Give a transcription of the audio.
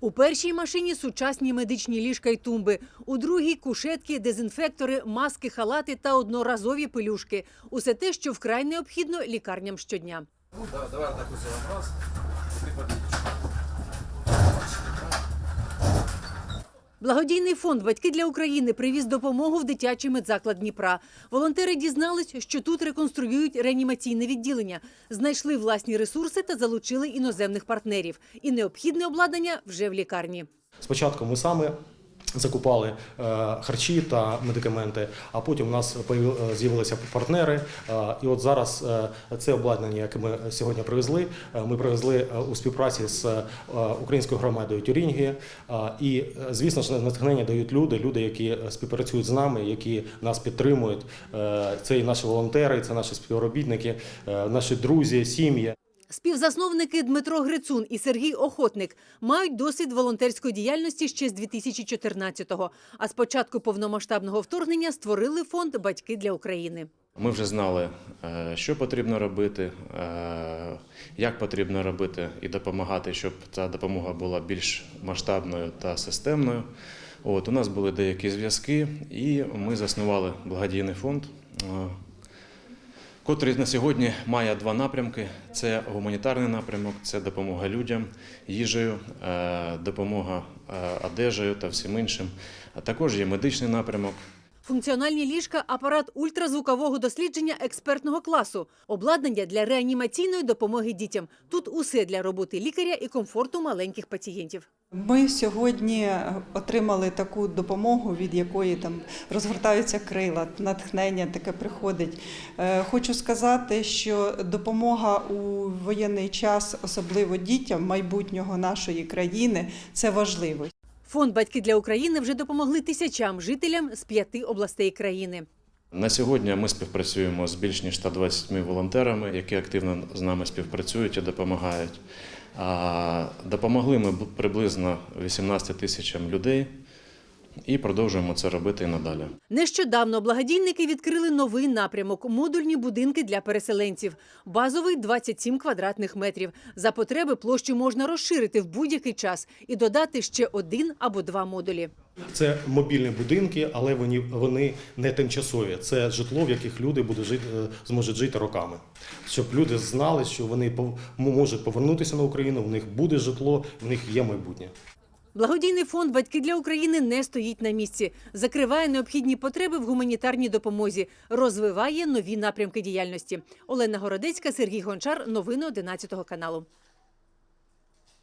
У першій машині сучасні медичні ліжка й тумби, у другій кушетки, дезінфектори, маски, халати та одноразові пелюшки. Усе те, що вкрай необхідно лікарням щодня. Ну, давай, давай так зробимо. раз. Благодійний фонд Батьки для України привіз допомогу в дитячий медзаклад Дніпра. Волонтери дізнались, що тут реконструюють реанімаційне відділення, знайшли власні ресурси та залучили іноземних партнерів. І необхідне обладнання вже в лікарні. Спочатку ми саме закупали е, харчі та медикаменти, а потім у нас е, з'явилися партнери. Е, І от зараз це обладнання, яке ми сьогодні привезли, ми привезли у співпраці з українською громадою Тюрінгі. І, звісно ж, натхнення дають люди, люди, які співпрацюють з нами, які нас підтримують. Це і наші волонтери, це наші співробітники, наші друзі, сім'ї. Співзасновники Дмитро Грицун і Сергій Охотник мають досвід волонтерської діяльності ще з 2014-го. А з початку повномасштабного вторгнення створили фонд Батьки для України. Ми вже знали, е, що потрібно робити, е, як потрібно робити і допомагати, щоб ця допомога була більш масштабною та системною. От, у нас були деякі зв'язки, і ми заснували благодійний фонд, е, котрий на сьогодні має два напрямки: це гуманітарний напрямок, це допомога людям, їжею, е, допомога е, одежею та всім іншим. А також є медичний напрямок. Функціональні ліжка, апарат ультразвукового дослідження експертного класу, обладнання для реанімаційної допомоги дітям. Тут усе для роботи лікаря і комфорту маленьких пацієнтів. Ми сьогодні отримали таку допомогу, від якої там розгортаються крила, натхнення таке приходить. Е, Хочу сказати, що допомога у воєнний час, особливо дітям майбутнього нашої країни, це важливо. Фонд Батьки для України вже допомогли тисячам жителям з п'яти областей країни. На сьогодні ми співпрацюємо з більш ніж 120 волонтерами, які активно з нами співпрацюють і допомагають. Допомогли ми приблизно 18 тисячам людей і продовжуємо це робити і надалі. Нещодавно благодійники відкрили новий напрямок модульні будинки для переселенців. Базовий 27 квадратних метрів. За потреби площу можна розширити в будь-який час і додати ще один або два модулі. Це мобільні будинки, але вони, вони не тимчасові. Це житло, в яких люди будуть жити, е, зможуть жити роками. Щоб люди знали, що вони можуть повернутися на Україну, в них буде житло, в них є майбутнє. Благодійний фонд Батьки для України не стоїть на місці, закриває необхідні потреби в гуманітарній допомозі, розвиває нові напрямки діяльності. Олена Городецька, Сергій Гончар. Новини 11 каналу.